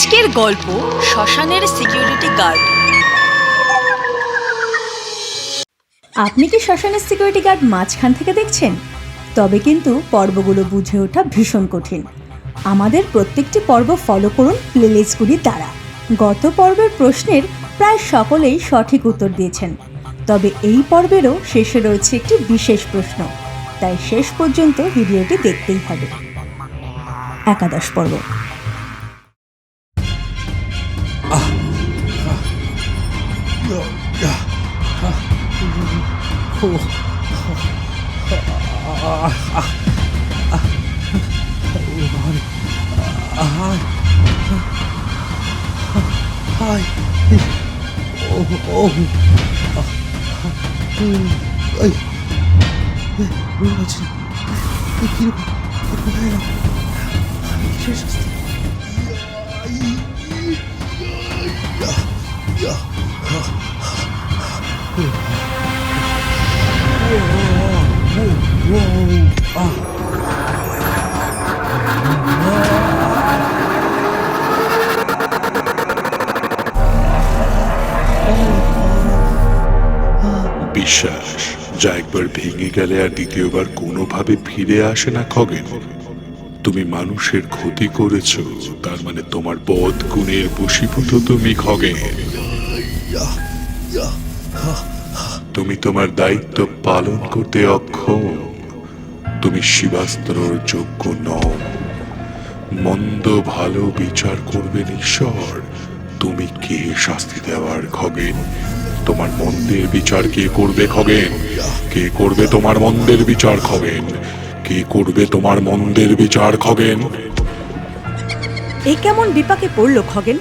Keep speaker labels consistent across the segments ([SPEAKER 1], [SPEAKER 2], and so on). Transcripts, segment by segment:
[SPEAKER 1] আজকের গল্প শ্মশানের সিকিউরিটি গার্ড।
[SPEAKER 2] আপনি কি শ্মশানের সিকিউরিটি গার্ড মাঝখান থেকে দেখছেন? তবে কিন্তু পর্বগুলো বুঝে ওঠা ভীষণ কঠিন। আমাদের প্রত্যেকটি পর্ব ফলো করুন প্লেলিস্টগুলির দ্বারা। গত পর্বের প্রশ্নের প্রায় সকলেই সঠিক উত্তর দিয়েছেন। তবে এই পর্বেরও শেষে রয়েছে একটি বিশেষ প্রশ্ন। তাই শেষ পর্যন্ত ভিডিওটি দেখতেই হবে। একাদশ পর্ব।
[SPEAKER 3] Jesus.
[SPEAKER 4] বিশ্বাস, যা একবার ভেঙে গেলে আর দ্বিতীয়বার কোনোভাবে ফিরে আসে না খগেন। তুমি মানুষের ক্ষতি করেছ, তার মানে তোমার বদ গুণের বশীভূত তুমি খগেন। তুমি তোমার দায়িত্ব পালন করতে অক্ষম, তুমি শিবাস্ত্রর যোগ্য নও। মন্দ ভালো বিচার করবেন ঈশ্বর তুমি কে শাস্তি দেওয়ার খগেন? তোমার মন্দের বিচার কে করবে খগেন? কে করবে তোমার মন্দের বিচার খগেন? কে করবে তোমার মন্দের বিচার খগেন?
[SPEAKER 5] এই কেমন বিপাকে পড়ল খগেন?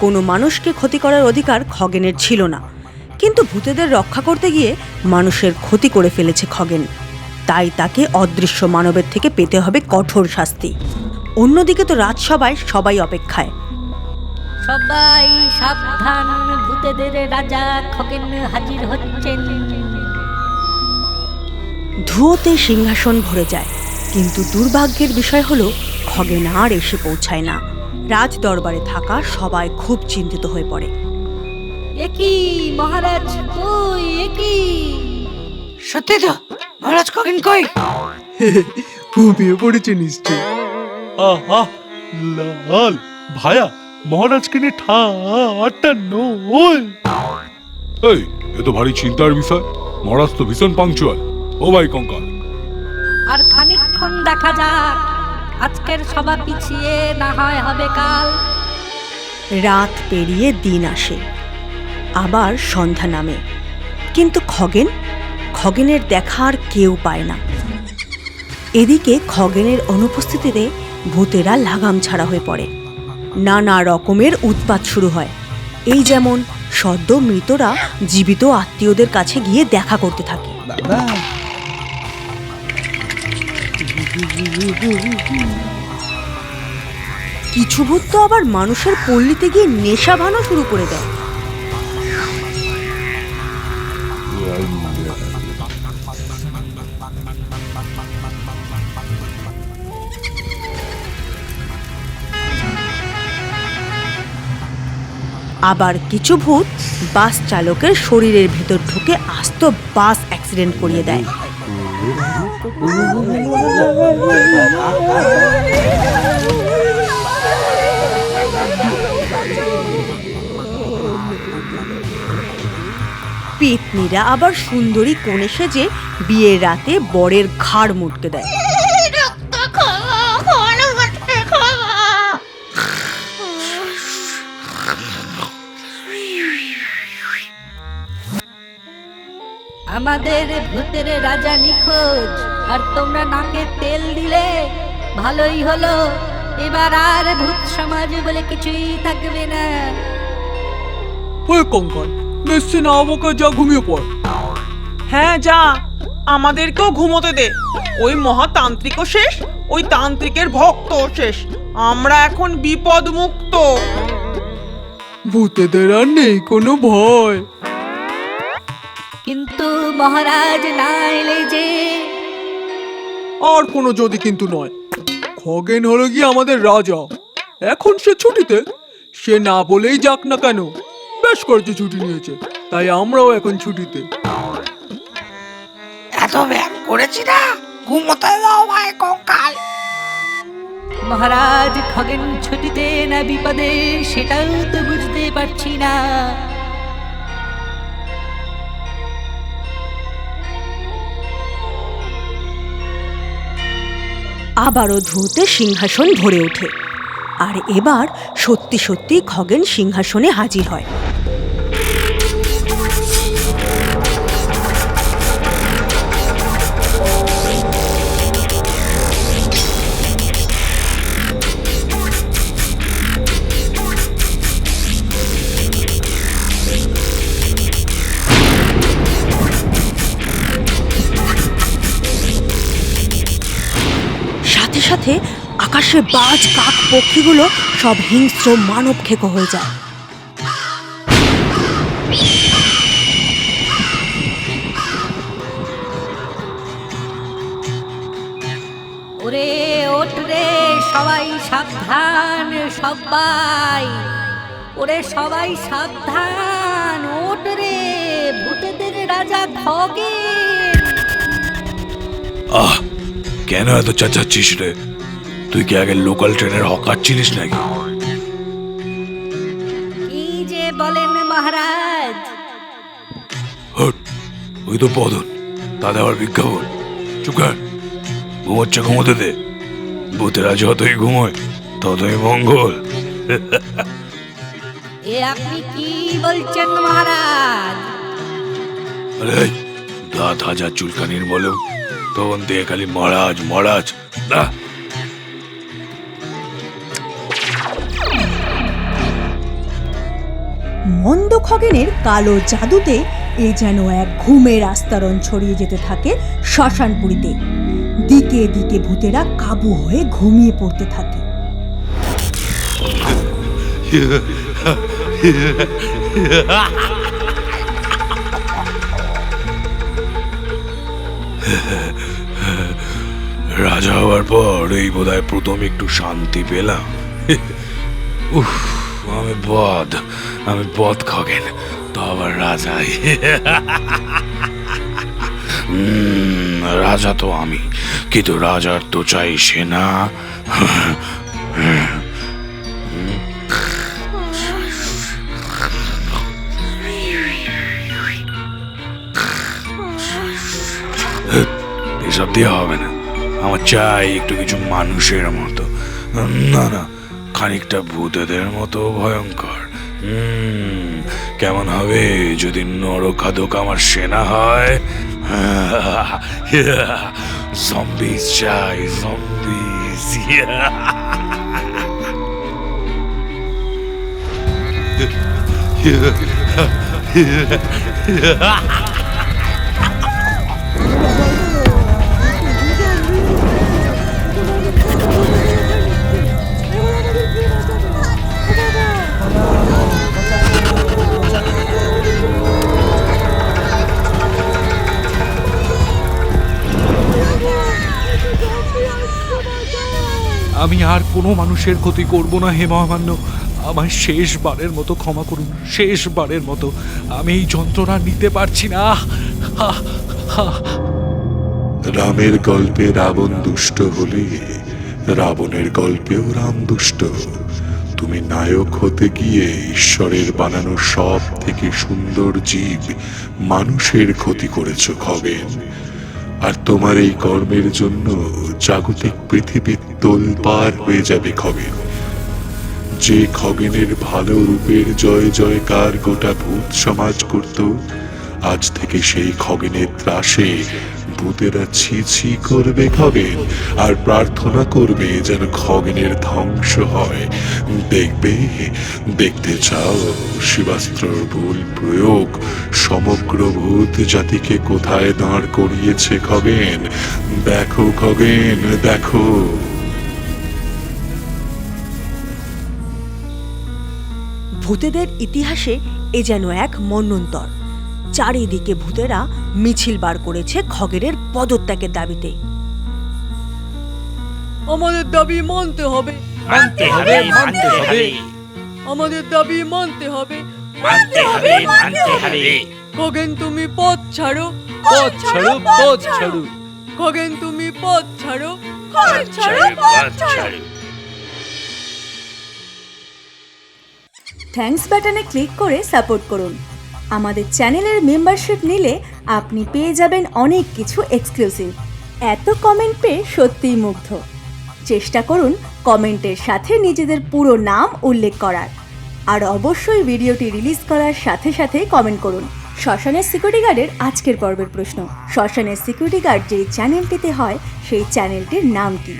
[SPEAKER 5] কোনো মানুষকে ক্ষতি করার অধিকার খগেনের ছিল না। কিন্তু ভূতেদের রক্ষা করতে গিয়ে মানুষের ক্ষতি করে ফেলেছে খগেন। তাই তাকে অদৃশ্য মানবের থেকে পেতে হবে কঠোর শাস্তি। অন্যদিকে তো রাজসভায় সবাই অপেক্ষায়।
[SPEAKER 6] সবাই সাবধান ভূতেদের রাজা খগেন হাজির হচ্ছেন।
[SPEAKER 5] ধুয়োতে সিংহাসন ভরে যায় কিন্তু দুর্ভাগ্যের বিষয় হলো খগেন আর এসে পৌঁছায় না। রাজ দরবারে থাকা সবাই খুব চিন্তিত হয়ে পড়ে।
[SPEAKER 6] একই মহারাজ? কই? একই
[SPEAKER 1] সত্যি তো? মহারাজ খগেন কই?
[SPEAKER 3] ঘুমিয়ে পড়েছে নিশ্চয়
[SPEAKER 7] আহা লাল ভায়া মহারাজকে নিয়ে ঠাট্টা নয়।
[SPEAKER 4] এই এ তো ভারী চিন্তার বিষয়। মহারাজ তো ভীষণ পাংচুয়াল ও ভাই কঙ্কাল।
[SPEAKER 6] আর খানিকক্ষণ দেখা যাক আজকের সভা পিছিয়ে না হয় হবে কাল।
[SPEAKER 5] রাত পেরিয়ে দিন আসে আবার সন্ধ্যা নামে। কিন্তু খগেন খগেনের দেখা আর কেউ পায় না। এদিকে খগেনের অনুপস্থিতিতে ভূতেরা লাগাম ছাড়া হয়ে পড়ে। নানা রকমের উৎপাত শুরু হয়। এই যেমন সদ্য মৃতরা জীবিত আত্মীয়দের কাছে গিয়ে দেখা করতে থাকে। কিছু ভূত তো আবার মানুষের পল্লীতে গিয়ে নেশা ভানো শুরু করে দেয়। আবার কিছু ভূত বাস চালকের শরীরের ভেতর ঢুকে আস্ত বাস অ্যাক্সিডেন্ট করিয়ে দেয়। পেতনিরা আবার সুন্দরী কোণে সেজে বিয়ের রাতে বরের ঘাড় মুটকে দেয়।
[SPEAKER 6] আমাদের ভূতের রাজা নিখোঁজ। আর তোমরা নাকে তেল দিলে ভালোই হলো। এবার আর ভূত সমাজ বলে কিছুই থাকবে না।
[SPEAKER 8] ওই কঙ্কন বেশি না আমাকে যা ঘুমিয়ে পড়। হ্যাঁ যা। আমাদেরকেও ঘুমোতে দে। ওই মহাতান্ত্রিকও শেষ ওই তান্ত্রিকের ভক্তও শেষ। আমরা এখন বিপদ মুক্ত ভূতেদের আর নেই কোনো ভয়।
[SPEAKER 6] কিন্তু মহারাজ না এলে যে?
[SPEAKER 8] আর কোনো যদি কিন্তু নয়। খগেন হলো গিয়ে আমাদের রাজা। এখন সে ছুটিতে। সে না বলেই যাক না কেন বেশ করেছে ছুটি নিয়েছে তাই আমরাও এখন ছুটিতে।
[SPEAKER 1] এত ব্যায়াম করেছি না? ঘুমোতে দাও ভাই কঙ্কাল।
[SPEAKER 6] মহারাজ খগেন ছুটিতে না বিপদে সেটাও তো বুঝতে পারছি না।
[SPEAKER 5] আবারও ধুতে সিংহাসন ভরে ওঠে। আর এবার সত্যি সত্যি খগেন সিংহাসনে হাজির হয়। সাথে আকাশে বাজ কাক পক্ষীগুলো সব হিংস্র মানব খেকো হয়ে যায়।
[SPEAKER 6] ওরে ওঠ রে সবাই সাবধান সবাই। ওরে সবাই সাবধান ওঠ রে ভূতেদের রাজা খগেন।
[SPEAKER 4] আহ কেন এত চাচাচ্ছিস রে? তুই কি আগে লোকাল ট্রেনের হকার ছিলিস নাকি?
[SPEAKER 6] কি যে বলেন মহারাজ?
[SPEAKER 4] হট ওই তো পদন তাদের আবার বিজ্ঞাপন। চুপ ঘুমোচ্ছে ঘুমোতে দে। ভূতেরা যতই ঘুমোয় ততই মঙ্গল।
[SPEAKER 6] এ আপনি কি বলছেন মহারাজ?
[SPEAKER 4] আরে দাঁত হাজার চুলকানির বলো তখন দিয়ে খালি মহারাজ মহারাজ না
[SPEAKER 2] মন্দ খগেনের কালো জাদুতে এ যেন এক ঘুমের আস্তরণ ছড়িয়ে যেতে থাকে শ্মশানপুরীতে। দিকে দিকে ভূতেরা কাবু হয়ে ঘুমিয়ে পড়তে থাকে।
[SPEAKER 4] রাজা হওয়ার পর এই বোধহয় প্রথম একটু শান্তি পেলাম। উফ। আমি বদ আমি বদ খগেন, তো আবার রাজা। রাজা তো আমি, কিন্তু রাজার তো চাই সেনা। এসব দিয়ে হবে না। আমার চাই একটু কিছু মানুষের মতো। না না খানিকটা ভূতেদের মতো ভয়ঙ্কর। উম, কেমন হবে যদি নরখাদক আমার সেনা হয়? চাই জম্বিস
[SPEAKER 7] আমি আর কোনো মানুষের ক্ষতি করব না হে মহামান্য। আমায় শেষবারের মতো ক্ষমা করুন, শেষবারের মতো। আমি এই যন্ত্রণা নিতে পারছি না।
[SPEAKER 4] রামের গল্পে রাবণ দুষ্ট হলে, রাবণের গল্পেও রাম দুষ্ট। তুমি নায়ক হতে গিয়ে ঈশ্বরের বানানো সব থেকে সুন্দর জীব মানুষের ক্ষতি করেছ, খগেন। আর তোমার এই কর্মের জন্য জাগতিক পৃথিবীর তোলপার হয়ে যাবে খগেন। যে খগেনের ভালো রূপের জয় জয়কার গোটা ভূত সমাজ করত, আজ থেকে সেই খগেনের ত্রাসে ভূতেরা ছি ছি করবে খগেন, আর প্রার্থনা করবে যেন খগেনের ধ্বংস হয়। দেখবে, দেখতে চাও, শিবাস্ত্রর ভুল প্রয়োগ সমগ্র ভূত জাতিকে কোথায় দাঁড় করিয়েছে খগেন? দেখো খগেন দেখো।
[SPEAKER 5] ভূতেদের ইতিহাসে এ যেন এক মন্বন্তর চারিদিকে ভূতেরা মিছিল বার করেছে খগেরের পদত্যাগের দাবিতে।
[SPEAKER 8] আমাদের দাবি মানতে হবে।
[SPEAKER 7] মানতে হবে মানতে হবে।
[SPEAKER 9] আমাদের দাবি মানতে হবে।
[SPEAKER 7] মানতে হবে মানতে হবে।
[SPEAKER 9] খগেন তুমি পথ ছাড়ো
[SPEAKER 7] পথ ছাড়ো পথ ছাড়ো।
[SPEAKER 9] খগেন তুমি পথ ছাড়ো
[SPEAKER 7] পথ ছাড়ো পথ ছাড়ো।
[SPEAKER 2] থ্যাঙ্কস বাটনে ক্লিক করে সাপোর্ট করুন। আমাদের চ্যানেলের মেম্বারশিপ নিলে আপনি পেয়ে যাবেন অনেক কিছু এক্সক্লুসিভ এত কমেন্ট পেয়ে সত্যিই মুগ্ধ। চেষ্টা করুন কমেন্টের সাথে নিজেদের পুরো নাম উল্লেখ করার। আর অবশ্যই ভিডিওটি রিলিজ করার সাথে সাথে কমেন্ট করুন। শ্মশানের সিকিউরিটি গার্ডের আজকের পর্বের প্রশ্ন। শ্মশানের সিকিউরিটি গার্ড যে চ্যানেলটিতে হয়, সেই চ্যানেলটির নাম কি?